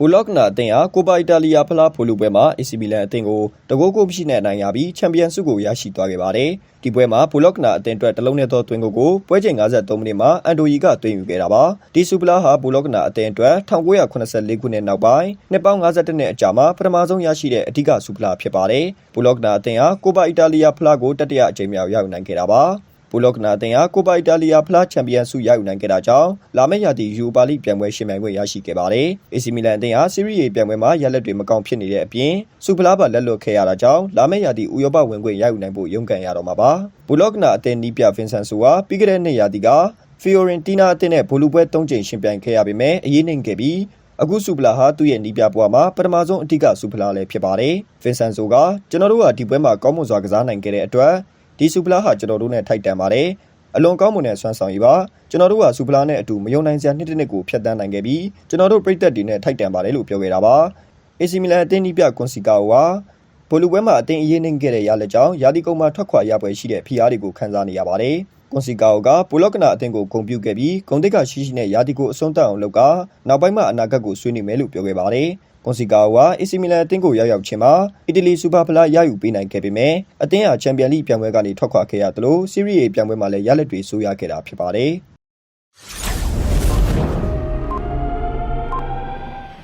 ဘူလော့ကနာအသင်းဟာကိုပါအီတာလီယာဖလားဖိုလူပွဲမှာ AC မီလန်အသင်းကိုတကိုးကိုမရှိနဲ့အနိုင်ရပြီးချန်ပီယံဆုကိုရရှိသွားခဲ့ပါတယ်။ဒီပွဲမှာဘူလော့ကနာအသင်းအတွက်တလုံးနဲ့သောသွင်းကိုကိုပွဲချိန်53မိနစ်မှာအန်တိုယီကသွင်းယူခဲ့တာပါ။ဒီဆူပလာဟာဘူလော့ကနာအသင်းအတွက်1984ခုနှစ်နောက်ပိုင်းနှစ်ပေါင်း52နှစ်အကြာမှာပထမဆုံးရရှိတဲ့အဓိကဆူပလာဖြစ်ပါတယ်။ဘူလော့ကနာအသင်းဟာကိုပါအီတာလီယာဖလားကိုတတိယအကြိမ်မြောက်ရောက်နိုင်ခဲ့တာပါ။ ဘူလော့ကနာအသင်းဟာကိုပါအီတာလီယာဖလားချန်ပီယံဆုရယူနိုင်ခဲ့တာကြောင့်လာမယ့်ရာသီယူပါလိပြိုင်ပွဲရှင်ပြိုင်ခွင့်ရရှိခဲ့ပါတယ်။ AC မီလန်အသင်းဟာစီးရီး A ပြိုင်ပွဲမှာရလက်တွေမကောင်းဖြစ်နေတဲ့အပြင်စူပလာပါလက်လွတ်ခဲ့ရတာကြောင့်လာမယ့်ရာသီဥရောပဝင်ခွင့်ရယူနိုင်ဖို့ရုန်းကန်ရတော့မှာပါ။ဘူလော့ကနာအသင်းနီးပြဗင်ဆန်ဆိုဟာပြီးခဲ့တဲ့နှစ်ရာသီကဖီယိုရင်တီနာအသင်းနဲ့ဘူလူပွဲ၃ကြိမ်ရှင်ပြိုင်ခဲ့ရပေမဲ့အရေးနိုင်ခဲ့ပြီးအခုဆူပလာဟာသူ့ရဲ့နီးပြပွားမှာပထမဆုံးအထူးဆူပလာလည်းဖြစ်ပါတယ်။ဗင်ဆန်ဆိုကကျွန်တော်တို့ကဒီပွဲမှာကောင်းမွန်စွာကစားနိုင်ခဲ့တဲ့အတွက် ဒီဆူပလာဟာကျွန်တော်တို့နဲ့ထိုက်တန်ပါတယ်။အလွန်ကောင်းမွန်တဲ့ဆွမ်းဆောင်ရည်ပါကျွန်တော်တို့ကဆူပလာနဲ့အတူမယုံနိုင်စရာနှစ်တစ်နှစ်ကိုဖျက်ဆီးနိုင်ခဲ့ပြီးကျွန်တော်တို့ပြည်သက်တွေနဲ့ထိုက်တန်ပါတယ်လို့ပြောခဲ့တာပါ။ AC မီလန်အသင်းနီးပြကွန်စီကာအိုကဘိုလူပွဲမှာအသင်းအရေးနှင်းခဲ့တဲ့ရလက်ကြောင့်ယာဒီကုန်းမှာထွက်ခွာရပွဲရှိတဲ့ဖိအားတွေကိုခံစားနေရပါတယ်။ ကွန်စီကာအိုကပိုလော့ကနာအသင်းကိုဂုဏ်ပြုခဲ့ပြီးဂုဏ်တိတ်ကရှိရှိနဲ့ယာဒီကိုအဆုံးသတ်အောင်လုပ်ကနောက်ပိုင်းမှာအနာဂတ်ကိုဆွေးနွေးမယ်လို့ပြောခဲ့ပါတယ်။ကွန်စီကာအိုက AC မီလန်အသင်းကိုရောက်ရောက်ချင်းမှာအီတလီစူပါဖလားရယူပေးနိုင်ခဲ့ပေမဲ့အသင်းဟာချန်ပီယံလိပြိုင်ပွဲကနေထွက်ခွာခဲ့ရသလိုစီးရီး A ပြိုင်ပွဲမှာလည်းရလက်တွေဆိုးရခဲ့တာဖြစ်ပါတယ်။